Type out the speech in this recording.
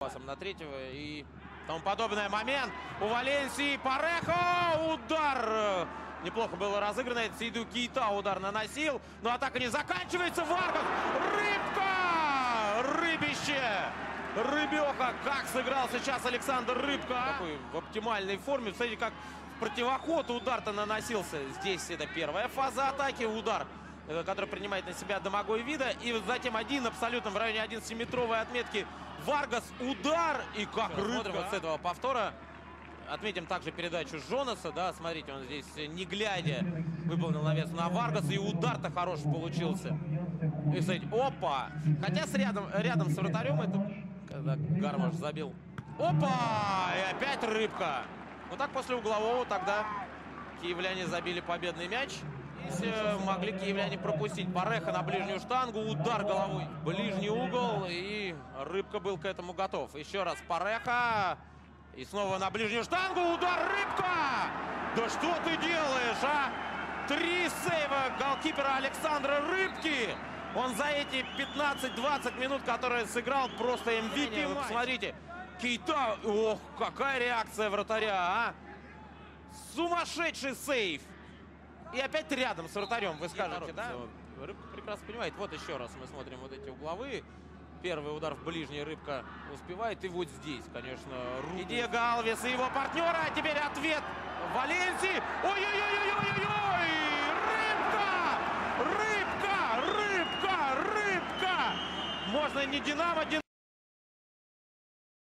пасом на третьего и тому подобное. Момент у Валенсии. Парехо. Удар. Неплохо было разыграно. Сейду Кейта удар наносил. Но атака не заканчивается. Варгас. Рыбка. Рыбище. Рыбеха. Как сыграл сейчас Александр Рыбка. а? Такой в оптимальной форме. Смотрите, как противоход удар-то наносился. Здесь это первая фаза атаки. Удар который принимает на себя Домогой Вида. И затем один абсолютно в районе 11-метровой отметки Варгас. Удар. И как Всё, рыбка. смотрим вот с этого повтора. Отметим также передачу Жонаса, да, смотрите, он здесь э, не глядя выполнил навес на Варгаса, и удар-то хороший получился. И, смотрите, опа! Хотя с рядом, рядом с вратарем это, когда Гармаш забил. Опа! И опять рыбка. Вот так после углового тогда киевляне забили победный мяч. Э, могли киевляне пропустить. Пареха на ближнюю штангу, удар головой. Ближний угол, и Рыбка был к этому готов. Еще раз Пареха. И снова на ближнюю штангу, удар Рыбка! Да что ты делаешь, а? Три сейва голкипера Александра Рыбки. Он за эти 15-20 минут, которые сыграл, просто MVP. Вы посмотрите. Кейта, ох, какая реакция вратаря, а? Сумасшедший сейв. И опять рядом с вратарем, вы скажете, да? Рыбка прекрасно понимает. Вот еще раз мы смотрим вот эти угловые. Первый удар в ближний Рыбка успевает. И вот здесь, конечно, руку. И Диего Алвес и его партнера. А теперь ответ Валенсии. Ой-ой-ой-ой-ой-ой! Рыбка! Рыбка! Рыбка! Рыбка! Можно не Динамо,